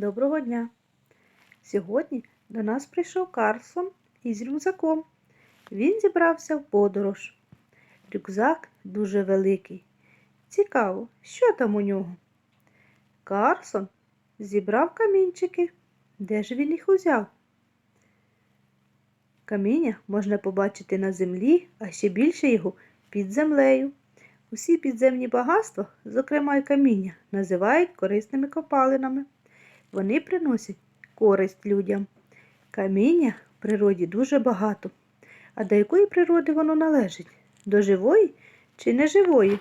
Доброго дня! Сьогодні до нас прийшов Карлсон із рюкзаком. Він зібрався в подорож. Рюкзак дуже великий. Цікаво, що там у нього? Карлсон зібрав камінчики. Де ж він їх узяв? Каміння можна побачити на землі, а ще більше його під землею. Усі підземні багатства, зокрема й каміння, називають корисними копалинами. Вони приносять користь людям. Каміння в природі дуже багато. А до якої природи воно належить? До живої чи неживої?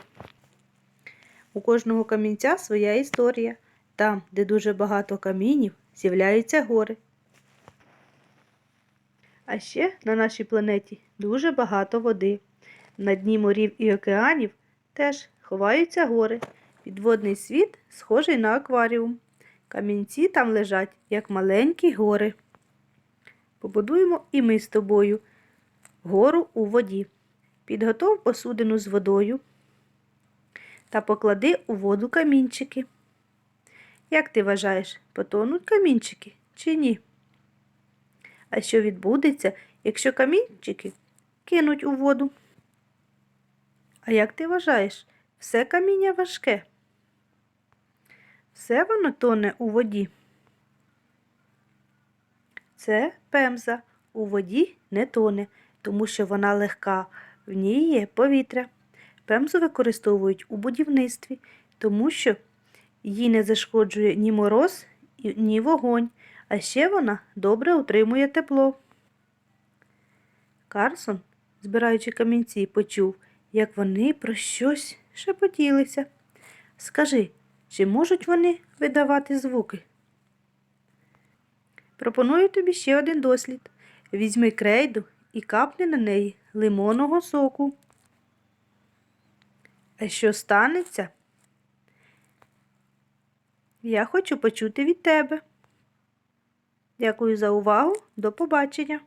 У кожного камінця своя історія. Там, де дуже багато камінів, з'являються гори. А ще на нашій планеті дуже багато води. На дні морів і океанів теж ховаються гори. Підводний світ схожий на акваріум. Камінці там лежать, як маленькі гори. Побудуємо і ми з тобою гору у воді. Підготов посудину з водою та поклади у воду камінчики. Як ти вважаєш, потонуть камінчики чи ні? А що відбудеться, якщо камінчики кинуть у воду? А як ти вважаєш, все каміння важке? Все воно тоне у воді. Це пемза. У воді не тоне, тому що вона легка, в ній є повітря. Пемзу використовують у будівництві, тому що їй не зашкоджує ні мороз, ні вогонь, а ще вона добре утримує тепло. Карсон, збираючи камінці, почув, як вони про щось шепотілися. Скажи, чи можуть вони видавати звуки? Пропоную тобі ще один дослід. Візьми крейду і капни на неї лимонного соку. А що станеться? Я хочу почути від тебе. Дякую за увагу. До побачення.